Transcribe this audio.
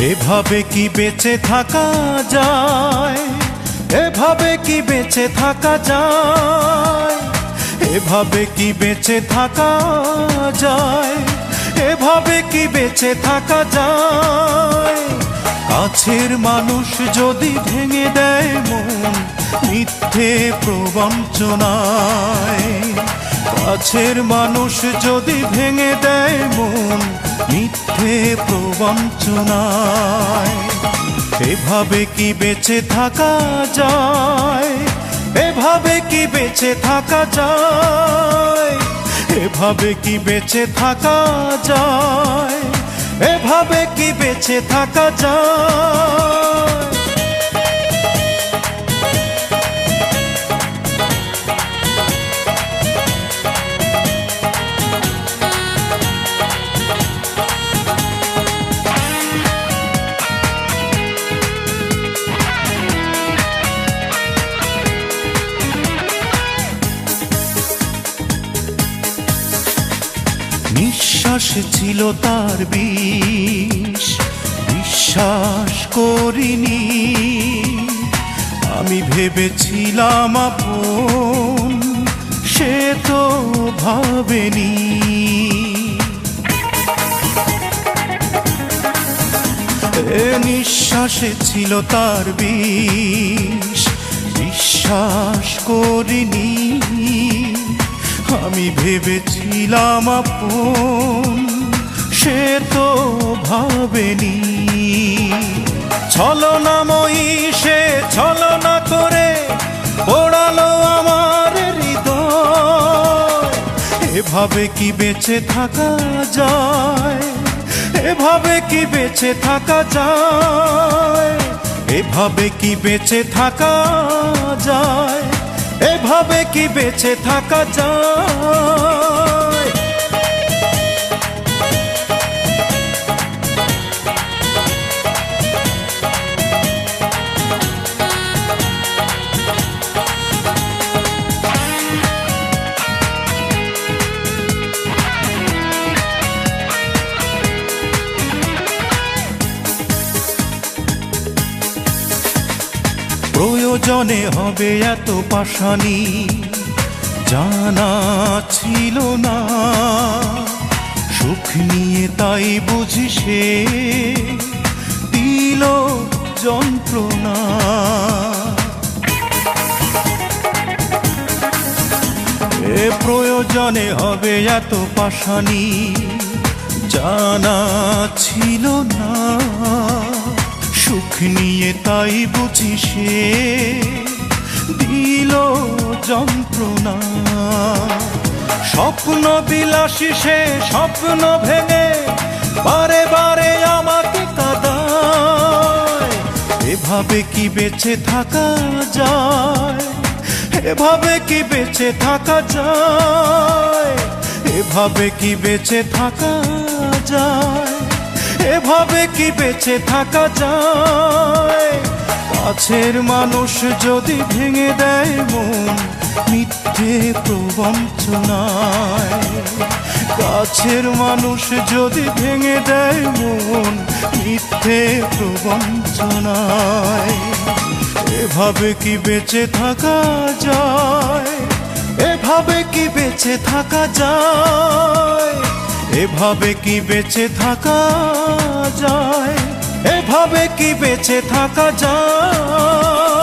এভাবে কি বেঁচে থাকা যায়? এভাবে কি বেঁচে থাকা যায়? এভাবে কি বেঁচে থাকা যায়? এভাবে কি বেঁচে থাকা যায়? কাছের মানুষ যদি ভেঙে দেয় মন, মিথ্যে প্রবঞ্চনায়। কাছের মানুষ যদি ভেঙে দেয় মন মিথ্যে প্রবঞ্চনায়। এভাবে কি বেঁচে থাকা যায়? এভাবে কি বেঁচে থাকা যায়? এভাবে কি বেঁচে থাকা যায়? এভাবে কি বেঁচে থাকা যায়? নিঃশ্বাস ছিল তার বিষ। বিশ্বাস করিনি। আমি ভেবেছিলাম আপন, সে তো ভাবেনি। নিঃশ্বাসে ছিল তার বিষ। বিশ্বাস করিনি। আমি ভেবেছিলাম আপন, সে তো ভাবেনি। ছলনাময়ী সে ছলনা করে ওড়ালো আমার হৃদয়। এভাবে কি বেঁচে থাকা যায়? এভাবে কি বেঁচে থাকা যায়? এভাবে কি বেঁচে থাকা যায়? এভাবে কি বেঁচে থাকা যায়? প্রয়োজনে হবে এত পাশানি। জানা ছিল না। সুখ নিয়ে তাই বুঝি সে দিল যন্ত্রণা। এ প্রয়োজনে হবে এত পাশানি। জানা ছিল না। সুখ নিয়ে তাই বুঝি সে দিল যন্ত্রণা। স্বপ্ন বিলাসী সে স্বপ্ন ভেঙে বারে বারে আমাকে কাদায়। এভাবে কি বেঁচে থাকা যায়? এভাবে কি বেঁচে থাকা যায়? এভাবে কি বেঁচে থাকা যায়? এভাবে কি বেঁচে থাকা যায়? কাছের মানুষ যদি ভেঙে দেয় মন, মিথ্যে প্রবঞ্চনায়। কাছের মানুষ যদি ভেঙে দেয় মন, মিথ্যে প্রবঞ্চনায়। এভাবে কি বেঁচে থাকা যায়? এভাবে কি বেঁচে থাকা যায়? এভাবে কি বেঁচে থাকা যায়? এভাবে কি বেঁচে থাকা যায়?